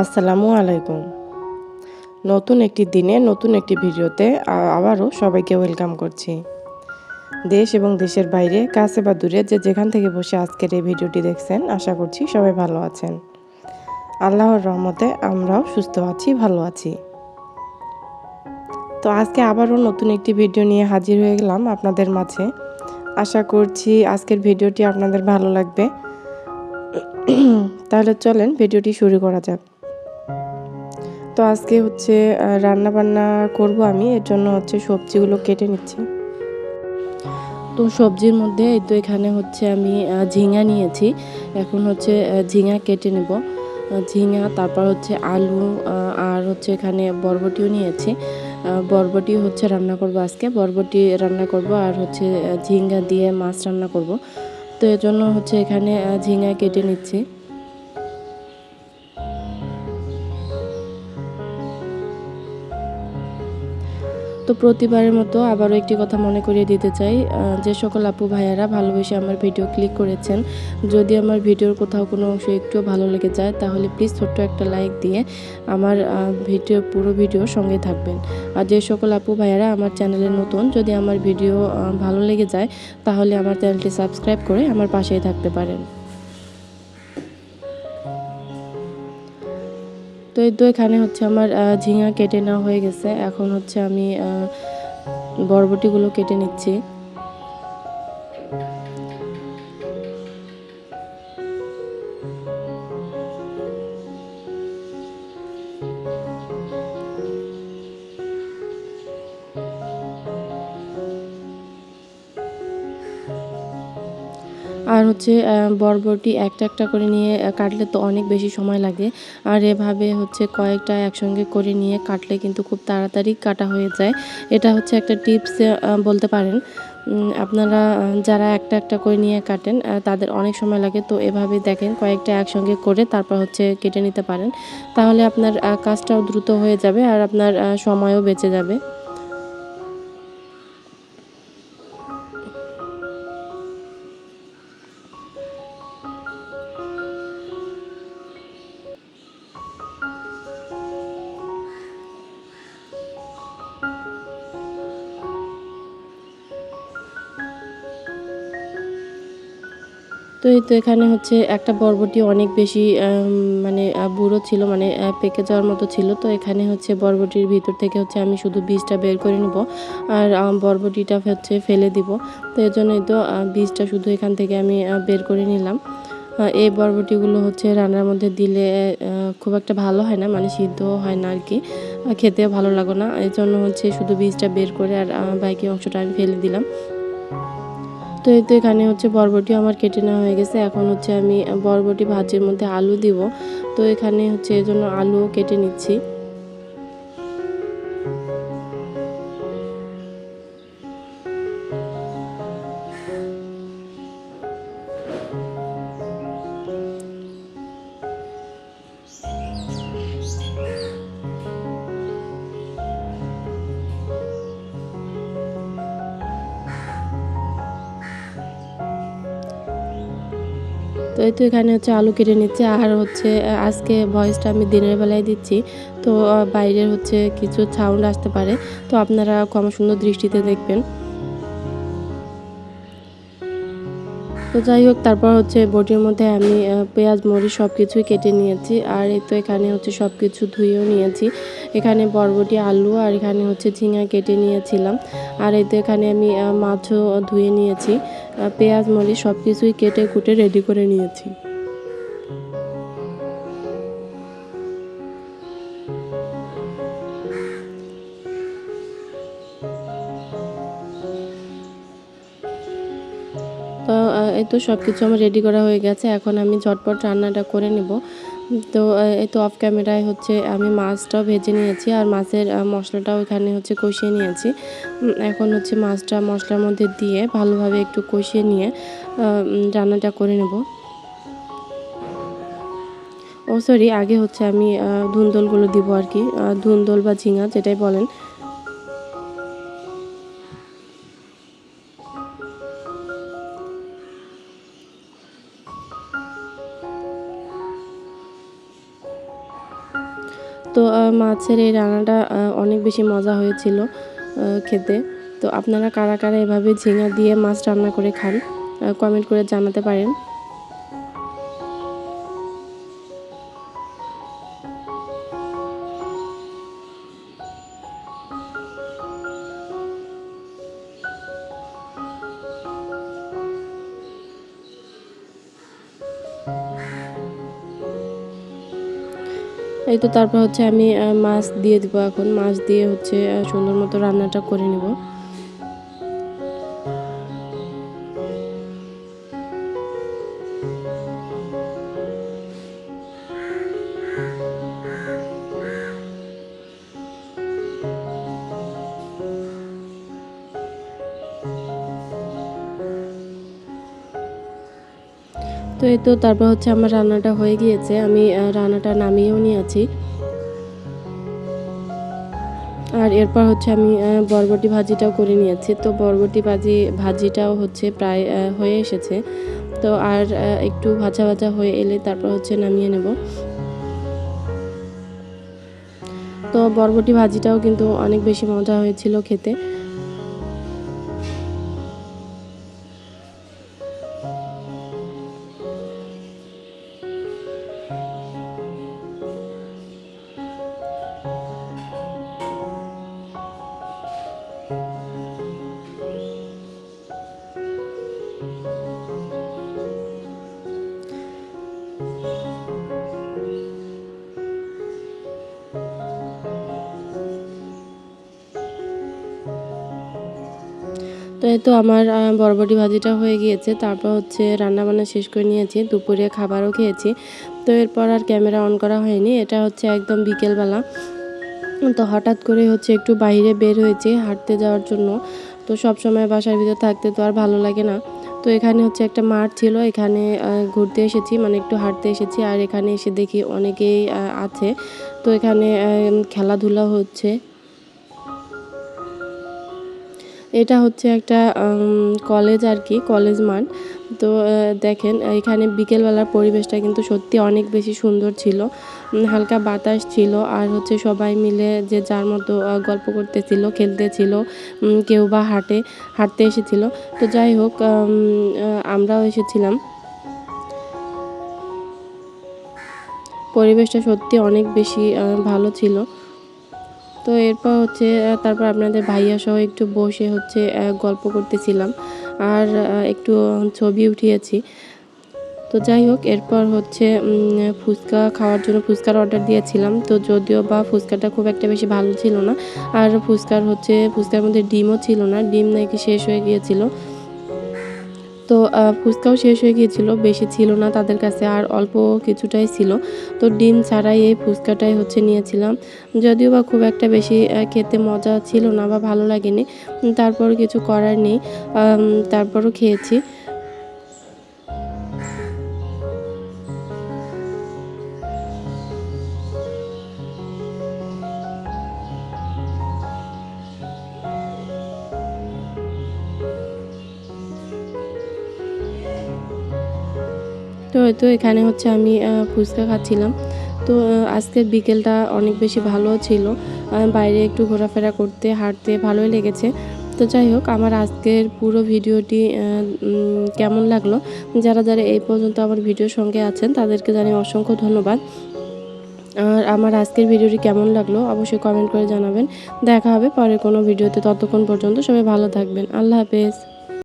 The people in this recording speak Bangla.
আসসালামু আলাইকুম। নতুন একটি দিনে, নতুন একটি ভিডিওতে আবারও সবাইকে ওয়েলকাম করছি। দেশ এবং দেশের বাইরে, কাছে বা দূরে যে যেখান থেকে বসে আজকের এই ভিডিওটি দেখছেন, আশা করছি সবাই ভালো আছেন। আল্লাহর রহমতে আমরাও সুস্থ আছি, ভালো আছি। তো আজকে আবারও নতুন একটি ভিডিও নিয়ে হাজির হয়ে গেলাম আপনাদের মাঝে। আশা করছি আজকের ভিডিওটি আপনাদের ভালো লাগবে। তাহলে চলেন ভিডিওটি শুরু করা যাক। তো আজকে হচ্ছে রান্না বান্না করব আমি। এর জন্য হচ্ছে সবজিগুলো কেটে নিচ্ছি। তো সবজির মধ্যে এই তো এখানে হচ্ছে আমি ঝিঙা নিয়েছি। এখন হচ্ছে ঝিঙা কেটে নেব। ঝিঙা, তারপর হচ্ছে আলু আর হচ্ছে এখানে বরবটিও নিয়েছি। বরবটি হচ্ছে রান্না করব আজকে। বরবটি রান্না করব আর হচ্ছে ঝিঙ্গা দিয়ে মাছ রান্না করব। তো এর জন্য হচ্ছে এখানে ঝিঙা কেটে নিচ্ছি। তো প্রতিবারের মতো আবারও একটি কথা মনে করিয়ে দিতে চাই। যে সকল আপু ভাইয়ারা ভালোবেসে আমার ভিডিও ক্লিক করেছেন, যদি আমার ভিডিওর কোথাও কোনো অংশ একটু ভালো লেগে যায়, তাহলে প্লিজ ছোট্ট একটা লাইক দিয়ে আমার ভিডিও, পুরো ভিডিও সঙ্গে থাকবেন। আর যে সকল আপু ভাইয়ারা আমার চ্যানেলে নতুন, যদি আমার ভিডিও ভালো লেগে যায়, তাহলে আমার চ্যানেলটি সাবস্ক্রাইব করে আমার পাশেই থাকতে পারেন। তো এই তো এখানে হচ্ছে আমার ঝিঙা কেটে নেওয়া হয়ে গেছে। এখন হচ্ছে আমি বরবটিগুলো কেটে নিচ্ছি। আর হচ্ছে বরবটি একটা একটা করে নিয়ে কাটলে তো অনেক বেশি সময় লাগে। আর এভাবে হচ্ছে কয়েকটা একসঙ্গে করে নিয়ে কাটলে কিন্তু খুব তাড়াতাড়ি কাটা হয়ে যায়। এটা হচ্ছে একটা টিপস বলতে পারেন। আপনারা যারা একটা একটা করে নিয়ে কাটেন তাদের অনেক সময় লাগে। তো এভাবে দেখেন, কয়েকটা একসঙ্গে করে তারপর হচ্ছে কেটে নিতে পারেন। তাহলে আপনার কাজটাও দ্রুত হয়ে যাবে আর আপনার সময়ও বেঁচে যাবে। তো এই তো এখানে হচ্ছে একটা বরবটি অনেক বেশি মানে বুড়ো ছিল মানে পেকে যাওয়ার মতো ছিল। তো এখানে হচ্ছে বরবটির ভিতর থেকে হচ্ছে আমি শুধু বীজটা বের করে নিব আর বরবটিটা হচ্ছে ফেলে দিব। তো এর জন্যই তো বীজটা শুধু এখান থেকে আমি বের করে নিলাম। এই বরবটিগুলো হচ্ছে রান্নার মধ্যে দিলে খুব একটা ভালো হয় না মানে সিদ্ধও হয় না আর কি খেতেও ভালো লাগে না। এই জন্য হচ্ছে শুধু বীজটা বের করে আর বাকি অংশটা আমি ফেলে দিলাম। তো এই তো এখানে হচ্ছে বরবটিও আমার কেটে নেওয়া হয়ে গেছে। এখন হচ্ছে আমি বরবটি ভাজির মধ্যে আলু দিব। তো এখানে হচ্ছে এই জন্য আলুও কেটে নিচ্ছি। তো এই তো এখানে হচ্ছে আলু কেটে নিচ্ছে, আর হচ্ছে আজকে ভয়েসটা আমি দিনের বেলায় দিচ্ছি। তো বাইরের হচ্ছে কিছু সাউন্ড আসতে পারে। তো আপনারা কম সুন্দর দৃষ্টিতে দেখবেন। তো যাই হোক, তারপর হচ্ছে বটির মধ্যে আমি পেঁয়াজ, মরিচ সব কিছুই কেটে নিয়েছি। আর এই তো এখানে হচ্ছে সব কিছু ধুয়েও নিয়েছি। এখানে বরবটি, আলু আর এখানে হচ্ছে ঝিঙা কেটে নিয়েছিলাম। আর এই তো এখানে আমি মাছও ধুয়ে নিয়েছি। পেঁয়াজ, মরিচ সব কিছুই কেটে কুটে রেডি করে নিয়েছি। এই তো সব কিছু আমার রেডি করা হয়ে গেছে। এখন আমি ঝটপট রান্নাটা করে নেব। তো, এই তো অফ ক্যামেরায় হচ্ছে আমি মাছটাও ভেজে নিয়েছি আর মাছের মশলাটাও এখানে হচ্ছে কষিয়ে নিয়েছি। এখন হচ্ছে মাছটা মশলার মধ্যে দিয়ে ভালোভাবে একটু কষিয়ে নিয়ে রান্নাটা করে নেব। ও সরি আগে হচ্ছে আমি ধুন্দলগুলো দিব আর কি ধুন্দল বা ঝিঙা যেটাই বলেন। মাছের এই রান্নাটা অনেক বেশি মজা হয়েছিল খেতে। তো আপনারা কারা কারা এভাবে ঝিঙা দিয়ে মাছ রান্না করে খান কমেন্ট করে জানাতে পারেন। এই তো তারপর হচ্ছে আমি মাছ দিয়ে দিব এখন। মাছ দিয়ে হচ্ছে সুন্দর মতো রান্নাটা করে নেব। তো এই তো তারপর হচ্ছে আমার রান্নাটা হয়ে গিয়েছে। আমি রান্নাটা নামিয়েও নিয়েছি। আর এরপর হচ্ছে আমি বরবটি ভাজিটাও করে নিয়েছি। তো বরবটি ভাজি, ভাজিটাও হচ্ছে প্রায় হয়ে এসেছে। তো আর একটু ভাজা ভাজা হয়ে এলে তারপর হচ্ছে নামিয়ে নেব। তো বরবটি ভাজিটাও কিন্তু অনেক বেশি মজা হয়েছিল খেতে। তো এই তো আমার বরবটি ভাজিটা হয়ে গিয়েছে। তারপর হচ্ছে রান্না বান্না শেষ করে নিয়েছি, দুপুরে খাবারও খেয়েছি। তো এরপর আর ক্যামেরা অন করা হয়নি, এটা হচ্ছে একদম বিকেলবেলা। তো হঠাৎ করে হচ্ছে একটু বাইরে বের হয়েছে হাঁটতে যাওয়ার জন্য। তো সব সময় বাসার ভিতর থাকতে তো আর ভালো লাগে না। তো এখানে হচ্ছে একটা মাঠ ছিল, এখানে ঘুরতে এসেছি মানে একটু হাঁটতে এসেছি। আর এখানে এসে দেখি অনেকেই আছে। তো এখানে খেলাধুলা হচ্ছে। এটা হচ্ছে একটা কলেজ আর কি কলেজ মাঠ। তো দেখেন, এখানে বিকেলবেলার পরিবেশটা কিন্তু সত্যি অনেক বেশি সুন্দর ছিল। হালকা বাতাস ছিল, আর হচ্ছে সবাই মিলে যে যার মতো গল্প করতেছিল, খেলতেছিল কেউ বা হাঁটে, হাঁটতে এসেছিল। তো যাই হোক আমরাও এসেছিলাম। পরিবেশটা সত্যি অনেক বেশি ভালো ছিল। তো এরপর হচ্ছে তারপর আপনাদের ভাইয়া সহ একটু বসে হচ্ছে গল্প করতেছিলাম। আর একটু ছবি উঠিয়েছি। তো যাই হোক, এরপর হচ্ছে ফুচকা খাওয়ার জন্য ফুচকার অর্ডার দিয়েছিলাম। তো যদিও বা ফুচকাটা খুব একটা বেশি ভালো ছিল না, আর ফুচকার হচ্ছে, ফুচকার মধ্যে ডিমও ছিল না। ডিম নাকি শেষ হয়ে গিয়েছিল। তো ফুচকাও শেষ হয়ে গিয়েছিল, বেশি ছিল না তাদের কাছে, আর অল্প কিছুটাই ছিল। তো ডিম ছাড়াই এই ফুচকাটাই হচ্ছে নিয়েছিলাম। যদিও বা খুব একটা বেশি খেতে মজা ছিল না বা ভালো লাগেনি। তারপর কিছু করার নেই। তারপরও খেয়েছি। তো হয়তো এখানে হচ্ছে আমি ফুচকা খাচ্ছিলাম। তো আজকের বিকেলটা অনেক বেশি ভালো ছিল। বাইরে একটু ঘোরাফেরা করতে, হাঁটতে ভালোই লেগেছে। তো যাই হোক, আমার আজকের পুরো ভিডিওটি কেমন লাগল? যারা যারা এই পর্যন্ত আমার ভিডিওর সঙ্গে আছেন, তাদেরকে জানিয়ে অসংখ্য ধন্যবাদ। আর আমার আজকের ভিডিওটি কেমন লাগল? অবশ্যই কমেন্ট করে জানাবেন। দেখা হবে পরের কোনো ভিডিওতে, ততক্ষণ পর্যন্ত সবাই ভালো থাকবেন। আল্লাহ হাফেজ।